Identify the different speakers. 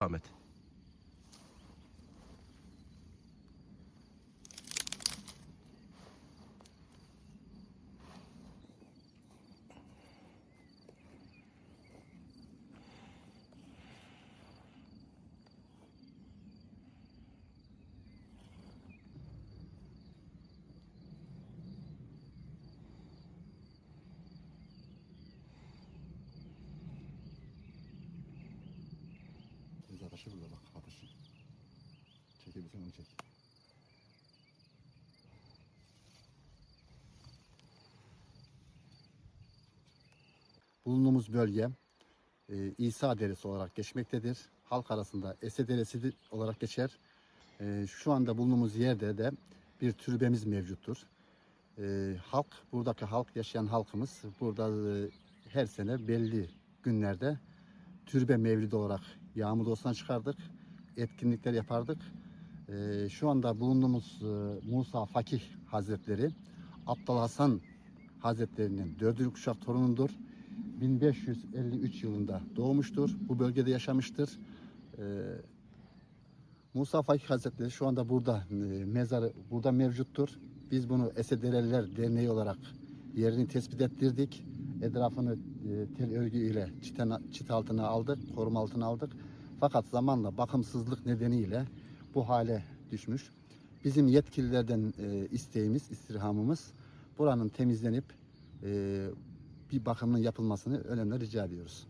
Speaker 1: Ahmet.
Speaker 2: Biz ateşi burada bak ateşi. Çekebilirsen onu çek. Bulunduğumuz bölge e, İsa Deresi olarak geçmektedir. Halk arasında Ese Deresi de- olarak geçer. E, şu anda bulunduğumuz yerde de bir türbemiz mevcuttur. E, halk, buradaki halk, yaşayan halkımız burada e, her sene belli günlerde türbe mevlidi olarak yağmur olsan çıkardık. Etkinlikler yapardık. Ee, şu anda bulunduğumuz e, Musa Fakih Hazretleri Abdal Hasan Hazretlerinin dördüncü kuşak torunundur. 1553 yılında doğmuştur. Bu bölgede yaşamıştır. Ee, Musa Fakih Hazretleri şu anda burada e, mezarı burada mevcuttur. Biz bunu Esedeleliler Derneği olarak yerini tespit ettirdik. Etrafını e, tel örgü ile çit altına aldık, koruma altına aldık. Fakat zamanla bakımsızlık nedeniyle bu hale düşmüş. Bizim yetkililerden e, isteğimiz, istirhamımız buranın temizlenip e, bir bakımının yapılmasını önemli rica ediyoruz.